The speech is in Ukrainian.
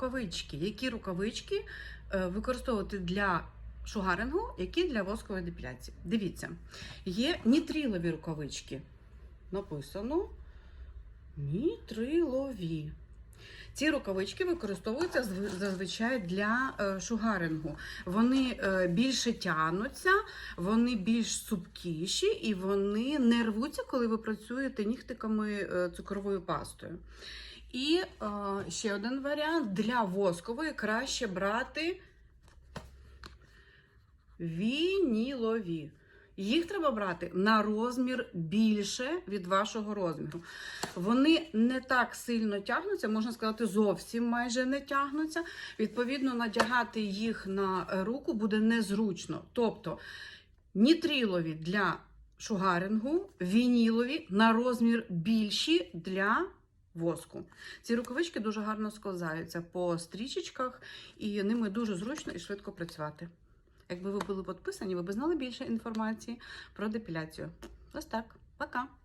рукавички. Які рукавички е, використовувати для шугарингу, які для воскової депіляції. Дивіться, є нітрилові рукавички. Написано нітрилові. Ці рукавички використовуються зазвичай для е, шугарингу. Вони е, більше тягнуться, вони більш супкіші і вони не рвуться, коли ви працюєте нігтиками цукровою пастою. І е, ще один варіант для воскової краще брати вінілові. Їх треба брати на розмір більше від вашого розміру. Вони не так сильно тягнуться, можна сказати, зовсім майже не тягнуться. Відповідно, надягати їх на руку буде незручно. Тобто нітрилові для шугарингу, вінілові на розмір більші для воску. Ці рукавички дуже гарно сковзаються по стрічечках, і ними дуже зручно і швидко працювати. Якби ви були підписані, ви б знали більше інформації про депіляцію. Ось так. Пока!